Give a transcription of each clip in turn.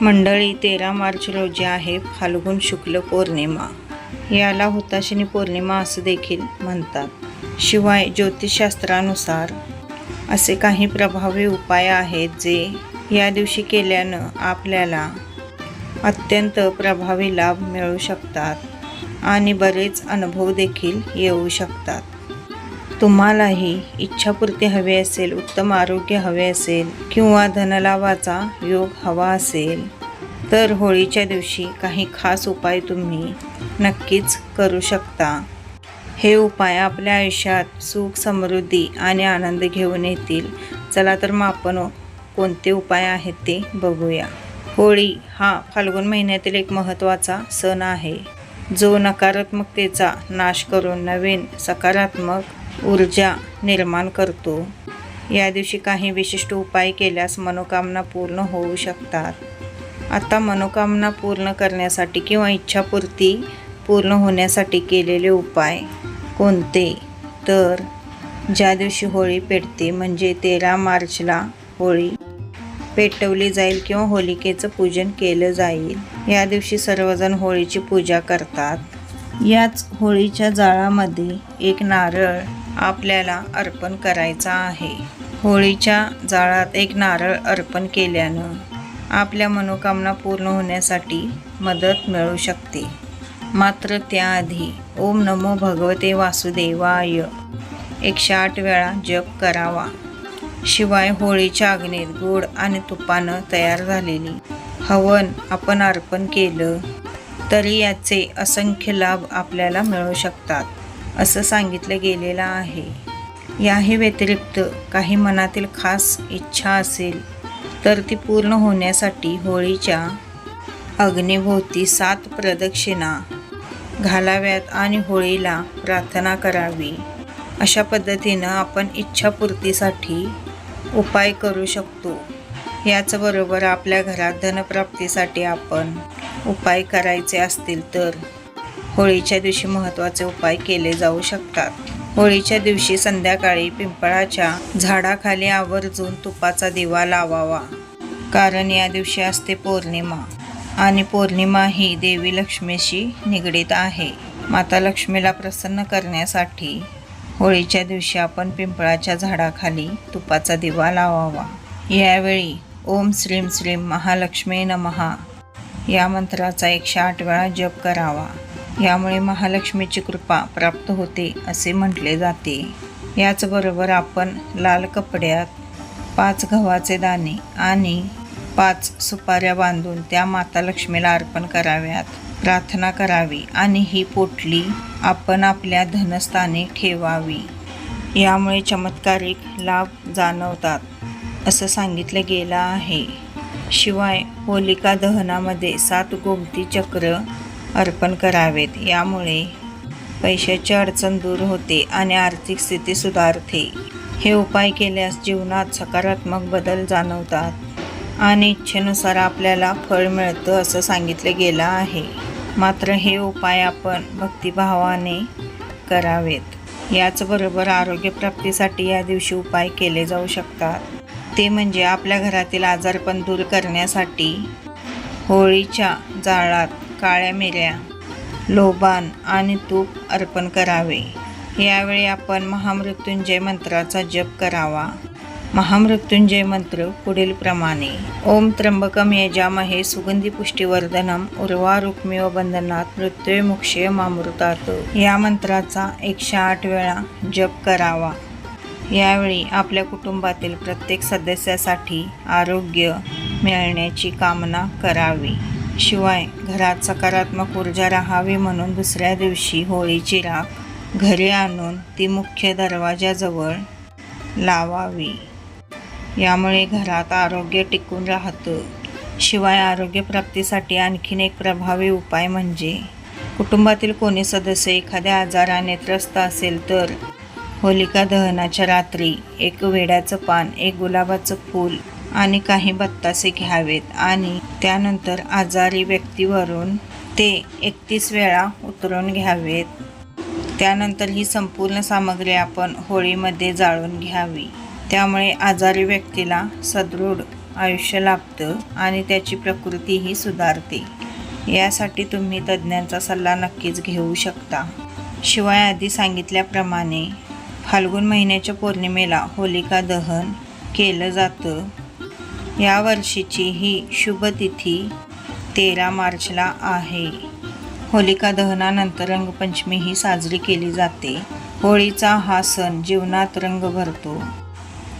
मंडळी तेरा मार्च रोजी आहे फाल्गुन शुक्ल पौर्णिमा. याला हुताशिनी पौर्णिमा असं देखील म्हणतात. शिवाय ज्योतिषशास्त्रानुसार असे काही प्रभावी उपाय आहेत जे या दिवशी केल्यानं आपल्याला अत्यंत प्रभावी लाभ मिळू शकतात आणि बरेच अनुभव देखील येऊ शकतात. तुम्हालाही इच्छापूर्ती हवी असेल उत्तम आरोग्य हवे असेल किंवा धनलाभाचा योग हवा असेल तर होळीच्या दिवशी काही खास उपाय तुम्ही नक्कीच करू शकता. हे उपाय आपल्या आयुष्यात सुख समृद्धी आणि आनंद घेऊन येतील. चला तर मग आपण कोणते उपाय आहेत ते बघूया. होळी हा फाल्गुन महिन्यातील एक महत्त्वाचा सण आहे. जो नकारात्मकतेचा नाश करून नवीन सकारात्मक ऊर्जा निर्माण करतो. या दिवशी काही विशिष्ट उपाय केल्यास मनोकामना पूर्ण होऊ शकतात. आता मनोकामना पूर्ण करण्यासाठी किंवा इच्छापूर्ती पूर्ण होण्यासाठी केलेले उपाय कोणते? तर ज्या दिवशी होळी पेटते म्हणजे तेरा मार्चला होळी पेटवली जाईल किंवा होलिकेचं पूजन केलं जाईल या दिवशी सर्वजण होळीची पूजा करतात. याच होळीच्या जाळामध्ये एक नारळ आपल्याला अर्पण करायचा आहे. होळीच्या जाळात एक नारळ अर्पण केल्यानं आपल्या मनोकामना पूर्ण होण्यासाठी मदत मिळू शकते. मात्र त्याआधी ओम नमो भगवते वासुदेवाय. एकशे आठ वेळा जप करावा. शिवाय होळीच्या अग्नीत गोड आणि तुपानं तयार झालेली हवन आपण अर्पण केलं तरी याचे असंख्य लाभ आपल्याला मिळू शकतात. असं सांगितलं गेलेलं आहे. याही व्यतिरिक्त काही मनातील खास इच्छा असेल तर ती पूर्ण होण्यासाठी होळीच्या अग्निभोवती सात प्रदक्षिणा घालाव्यात आणि होळीला प्रार्थना करावी. अशा पद्धतीनं आपण इच्छापूर्तीसाठी उपाय करू शकतो. याचबरोबर आपल्या घरात धनप्राप्तीसाठी आपण उपाय करायचे असतील तर होळीच्या दिवशी महत्त्वाचे उपाय केले जाऊ शकतात. होळीच्या दिवशी संध्याकाळी पिंपळाच्या झाडाखाली आवर्जून तुपाचा दिवा लावावा कारण या दिवशी असते पौर्णिमा आणि पौर्णिमा ही देवी लक्ष्मीशी निगडीत आहे. माता लक्ष्मीला प्रसन्न करण्यासाठी होळीच्या दिवशी आपण पिंपळाच्या झाडाखाली तुपाचा दिवा लावावा. यावेळी ओम श्रीम श्रीम महालक्ष्मी नमहा या मंत्राचा एकशे आठ वेळा जप करावा. यामुळे महालक्ष्मीची कृपा प्राप्त होते असे म्हटले जाते. याचबरोबर आपण लाल कपड्यात पाच गव्हाचे दाणे आणि पाच सुपाऱ्या बांधून त्या माता लक्ष्मीला अर्पण कराव्यात. प्रार्थना करावी आणि ही पोटली आपण आपल्या धनस्थानी ठेवावी. यामुळे चमत्कारिक लाभ जाणवतात असं सांगितलं गेलं आहे. शिवाय होलिका दहनामध्ये सात गोमती चक्र अर्पण करावेत. यामुळे पैशाची अडचण दूर होते आणि आर्थिक स्थिती सुधारते. हे उपाय केल्यास जीवनात सकारात्मक बदल जाणवतात आणि इच्छेनुसार आपल्याला फळ मिळतं असं सांगितलं गेलं आहे. मात्र हे उपाय आपण भक्तिभावाने करावेत. याचबरोबर आरोग्यप्राप्तीसाठी या दिवशी उपाय केले जाऊ शकतात. ते म्हणजे आपल्या घरातील आजारपण दूर करण्यासाठी होळीच्या जाळात काळ्या मिऱ्या लोबान आणि तूप अर्पण करावे. यावेळी आपण महामृत्युंजय मंत्राचा जप करावा. महामृत्युंजय मंत्र पुढील प्रमाणे. ओम त्र्यंबकम यजामहे सुगंधी पुष्टीवर्धनम उर्वा व बंधनात मृत्युमुक्षय मामृतात. या मंत्राचा एकशे आठ वेळा जप करावा. यावेळी आपल्या कुटुंबातील प्रत्येक सदस्यासाठी आरोग्य मिळण्याची कामना करावी. शिवाय घरात सकारात्मक ऊर्जा राहावी म्हणून दुसऱ्या दिवशी होळीची राख घरी आणून ती मुख्य दरवाजाजवळ लावावी. यामुळे घरात आरोग्य टिकून राहतं. शिवाय आरोग्यप्राप्तीसाठी आणखीन एक प्रभावी उपाय म्हणजे कुटुंबातील कोणी सदस्य एखाद्या आजाराने त्रस्त असेल तर होलिका दहनाच्या रात्री एक वेड्याचं पान एक गुलाबाचं फूल आणि काही बत्तासे घ्यावेत. आणि त्यानंतर आजारी व्यक्तीवरून ते एकतीस वेळा उतरून घ्यावेत. त्यानंतर ही संपूर्ण सामग्री आपण होळीमध्ये जाळून घ्यावी. त्यामुळे आजारी व्यक्तीला सदृढ आयुष्य लाभतं आणि त्याची प्रकृतीही सुधारते. यासाठी तुम्ही तज्ज्ञांचा सल्ला नक्कीच घेऊ शकता. शिवाय आधी सांगितल्याप्रमाणे फाल्गुन महिन्याच्या पौर्णिमेला होलिका दहन केलं जातं. या वर्षीची ही शुभ तिथी तेरा मार्चला आहे. होलिका दहनानंतर रंगपंचमी ही साजरी केली जाते. होळीचा हा सण जीवनात रंग भरतो.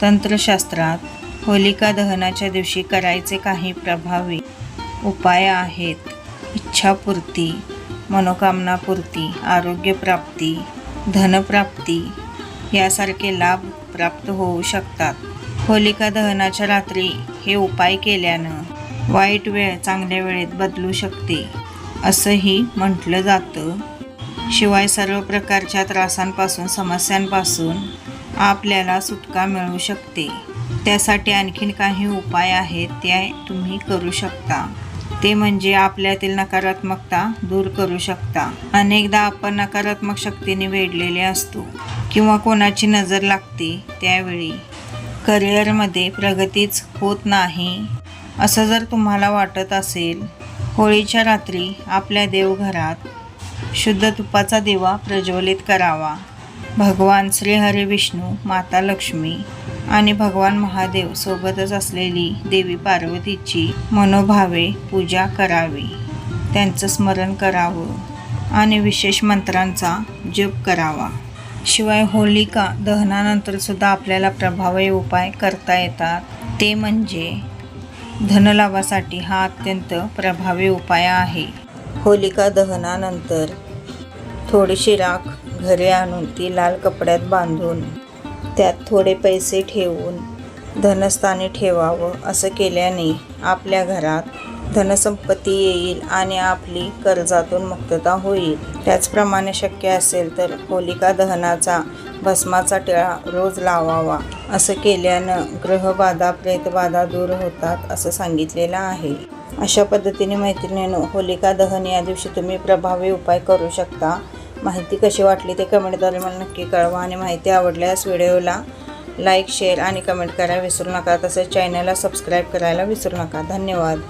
तंत्रशास्त्रात होलिका दहनाच्या दिवशी करायचे काही प्रभावी उपाय आहेत. इच्छापूर्ती मनोकामनापूर्ती आरोग्यप्राप्ती धनप्राप्ती यासारखे लाभ प्राप्त होऊ शकतात. होलिका दहनाच्या रात्री हे उपाय केल्यानं वाईट वेळ चांगल्या वेळेत बदलू शकते असंही म्हटलं जातं. शिवाय सर्व प्रकारच्या त्रासांपासून समस्यांपासून आपल्याला सुटका मिळू शकते. त्यासाठी आणखीन काही उपाय आहेत ते तुम्ही करू शकता. ते म्हणजे आपल्यातील नकारात्मकता दूर करू शकता. अनेकदा आपण नकारात्मक शक्तीने वेढलेले असतो किंवा कोणाची नजर लागते त्यावेळी करिअरमध्ये प्रगतीच होत नाही असं जर तुम्हाला वाटत असेल होळीच्या रात्री आपल्या देवघरात शुद्ध तुपाचा दिवा प्रज्वलित करावा. भगवान श्रीहरी विष्णू माता लक्ष्मी आणि भगवान महादेव सोबतच असलेली देवी पार्वतीची मनोभावे पूजा करावी. त्यांचं स्मरण करावं आणि विशेष मंत्रांचा जप करावा. शिवाय होलिका दहनानंतरसुद्धा आपल्याला प्रभावी उपाय करता येतात. ते म्हणजे धनलाभासाठी हा अत्यंत प्रभावी उपाय आहे. होलिका दहनानंतर थोडीशी राख घरी आणून ती लाल कपड्यात बांधून त्यात थोडे पैसे ठेवून धनस्थानी ठेवावं असं केल्याने आपल्या घरात धनसंपत्ती येईल आणि आपली कर्जातून मुक्तता होईल. त्याचप्रमाणे शक्य असेल तर होलिका दहनाचा भस्माचा टिळा रोज लावावा असं केल्यानं ग्रहबाधा प्रेतबाधा दूर होतात असं सांगितलेलं आहे. अशा पद्धतीने मैत्रिणीनं होलिका दहन या दिवशी तुम्ही प्रभावी उपाय करू शकता. माहिती कशी वाटली ते कमेंटद्वारे मला नक्की कळवा आणि माहिती आवडल्यास व्हिडिओला लाईक शेअर आणि कमेंट करायला विसरू नका. तसेच चॅनलला सबस्क्राईब करायला विसरू नका. धन्यवाद.